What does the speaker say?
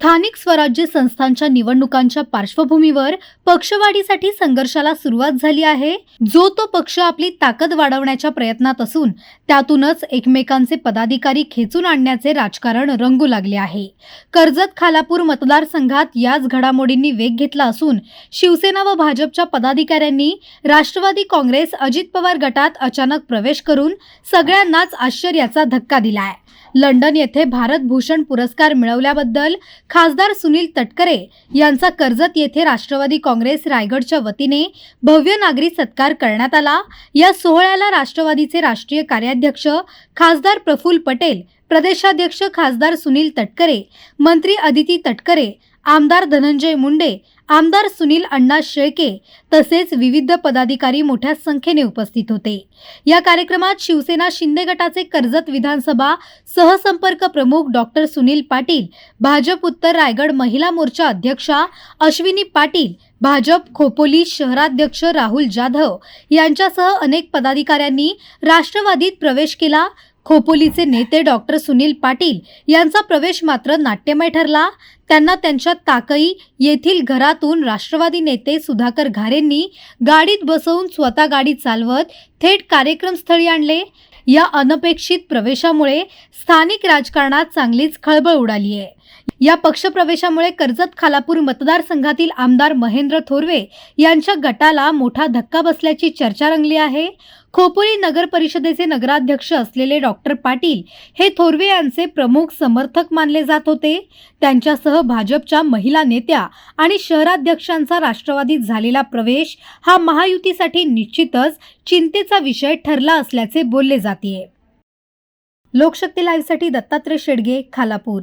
स्थानिक स्वराज्य संस्थांच्या निवडणुकांच्या पार्श्वभूमीवर पक्षवाढीसाठी संघर्षाला सुरुवात झाली आहे. जो तो पक्ष आपली ताकद वाढवण्याच्या प्रयत्नात असून त्यातूनच एकमेकांचे पदाधिकारी खेचून आणण्याचे राजकारण रंगू लागले आहे. कर्जत खालापूर मतदारसंघात याच घडामोडींनी वेग घेतला असून शिवसेना व भाजपच्या पदाधिकाऱ्यांनी राष्ट्रवादी काँग्रेस अजित पवार गटात अचानक प्रवेश करून सगळ्यांनाच आश्चर्याचा धक्का दिलाय. लंडन येथे भारत भूषण पुरस्कार मिळवल्याबद्दल खासदार सुनील तटकरे यांचा कर्जत येथे राष्ट्रवादी काँग्रेस रायगडच्या वतीने भव्य नागरी सत्कार करण्यात आला. या सोहळ्याला राष्ट्रवादीचे राष्ट्रीय कार्याध्यक्ष खासदार प्रफुल्ल पटेल प्रदेशाध्यक्ष खासदार सुनील तटकरे मंत्री अदिती तटकरे आमदार धनंजय मुंडे आमदार सुनील अण्णा शेळके तसेच विविध पदाधिकारी मोठ्या संख्येने उपस्थित होते. या कार्यक्रमात शिवसेना शिंदे गटाचे कर्जत विधानसभा सहसंपर्क प्रमुख डॉक्टर सुनील पाटील भाजप उत्तर रायगड महिला मोर्चा अध्यक्षा अश्विनी पाटील भाजप खोपोली शहराध्यक्ष राहुल जाधव यांच्यासह अनेक पदाधिकाऱ्यांनी राष्ट्रवादीत प्रवेश केला. खोपोलीचे नेते डॉक्टर सुनील पाटील यांचा प्रवेश मात्र नाट्यमय ठरला. त्यांना त्यांच्या ताकई येथील घरातून राष्ट्रवादी नेते सुधाकर घारेंनी गाडीत बसवून स्वतः गाडी चालवत थेट कार्यक्रमस्थळी आणले. या अनपेक्षित प्रवेशामुळे स्थानिक राजकारणात चांगलीच खळबळ उडाली आहे. या पक्षप्रवेशामुळे कर्जत खालापूर मतदारसंघातील आमदार महेंद्र थोरवे यांच्या गटाला मोठा धक्का बसल्याची चर्चा रंगली आहे. खोपोली नगर परिषदेचे नगराध्यक्ष असलेले डॉक्टर पाटील हे थोरवे यांचे प्रमुख समर्थक मानले जात होते. त्यांच्यासह भाजपच्या महिला नेत्या आणि शहराध्यक्षांचा राष्ट्रवादीत झालेला प्रवेश हा महायुतीसाठी निश्चितच चिंतेचा विषय ठरला असल्याचे बोलले जाते लोकशक्ती लाईव्हसाठी दत्तात्रय शेडगे खालापूर.